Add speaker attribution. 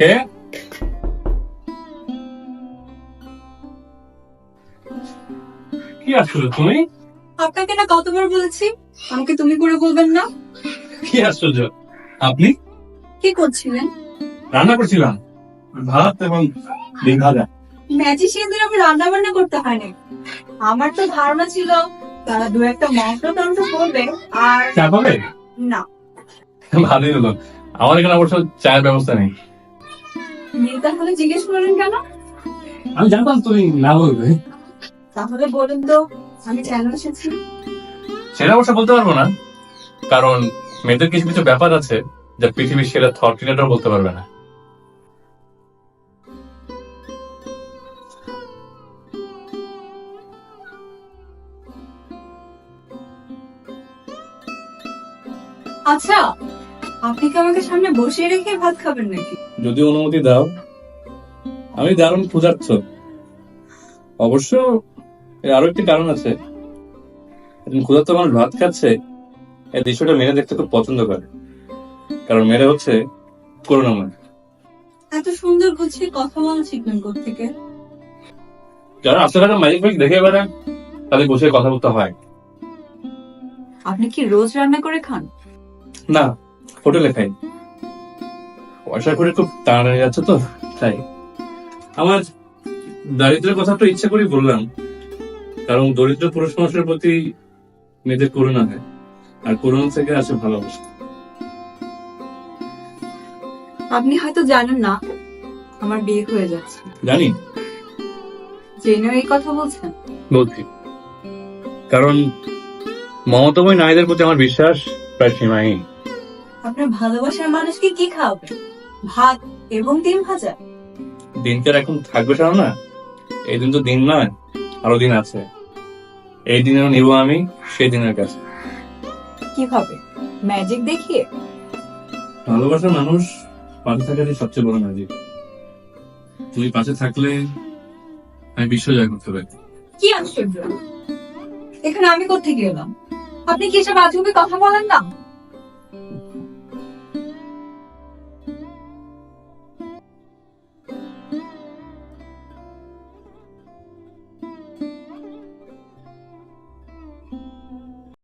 Speaker 1: কে কি আসলে তুমি?
Speaker 2: আপনাকে না কতবার বলেছি আমাকে তুমি করে বলবেন না।
Speaker 1: কি আশ্চর্য। আপনি?
Speaker 2: কি করছিলেন?
Speaker 1: রান্না করছিলাম। ভাত এবং ডিম ভাজা।
Speaker 2: ম্যাজিশিয়ানদের আমি রান্না বান্না করতে হয় না আমার তো ধারণা ছিল তারা দু একটা মন্ত্র তন্ত্র করবে আর
Speaker 1: চা পাবে?
Speaker 2: না।
Speaker 1: ভালোই হলো। আমার এখানে অবশ্য চায়ের ব্যবস্থা নেই।
Speaker 2: তাহলে জিজ্ঞেস করলেন কেন?
Speaker 1: আমি জানতাম তুমি না বলবে।
Speaker 2: তাহলে বলুন তো আমি কেন এসেছি?
Speaker 1: সেটা অবশ্য বলতে পারব না কারণ মেয়েদের কিছু কিছু ব্যাপার আছে যা পৃথিবীর সেরা থট ক্রিয়েটর বলতে পারবে না।
Speaker 2: আচ্ছা আপনি কি আমাকে সামনে বসিয়ে রেখে ভাত খাবেন নাকি?
Speaker 1: যদি অনুমতি দাও আমি দারুণ ক্ষুধার্থ অবশ্য এর আরও একটি কারণ আছে। একজন ক্ষুধার্ত মানুষ ভাত খাচ্ছে এই দৃশ্যটা মেয়েরা দেখতে খুব পছন্দ করে। কারণ মেয়েরা হচ্ছে করুণাময়।
Speaker 2: এত সুন্দর গুছিয়ে কথা বলা শিখবেন থেকে
Speaker 1: যারা রাস্তাঘাটে ম্যাজিক ফাইক দেখে বেড়ায় তাদের বসে কথা বলতে হয়।
Speaker 2: আপনি কি রোজ রান্না করে খান?
Speaker 1: না হোটেলে খাই। পয়সা করে খুব তাড়াতাড়ি যাচ্ছে তো তাই। আমার দারিদ্রের কথা তো ইচ্ছা করেই বললাম কারণ দরিদ্র পুরুষ মানুষের প্রতি মেয়েদের করুণা হয় আর করুণা থেকে আসে ভালোবাসা।
Speaker 2: আপনি হয়তো জানেন না আমার বিয়ে হয়ে যাচ্ছে।
Speaker 1: জানি।
Speaker 2: জেনেও এই কথা বলছেন?
Speaker 1: বলছি। কারণ মমতাময় নারীদের প্রতি আমার বিশ্বাস প্রায় সীমাহীন।
Speaker 2: আপনার ভালোবাসার মানুষকে কি খাওয়াবে ভাত এবং ডিম ভাজা।
Speaker 1: দিনকার এখন থাকবে সারা না? এই দিন তো দিন নয় আরও দিন আছে। এই দিনেও নিব আমি সেই দিনের কাছে
Speaker 2: কীভাবে ম্যাজিক দেখিয়ে?
Speaker 1: ভালোবাসার মানুষ পাশে থাকাটাই সবচেয়ে বড় ম্যাজিক তুমি পাশে থাকলে আমি বিশ্ব জয় করতে পারি।
Speaker 2: কি আশ্চর্য! এখানে আমি কোথেকে এলাম? আপনি কি এসব আজগুবি কথা বলেন না?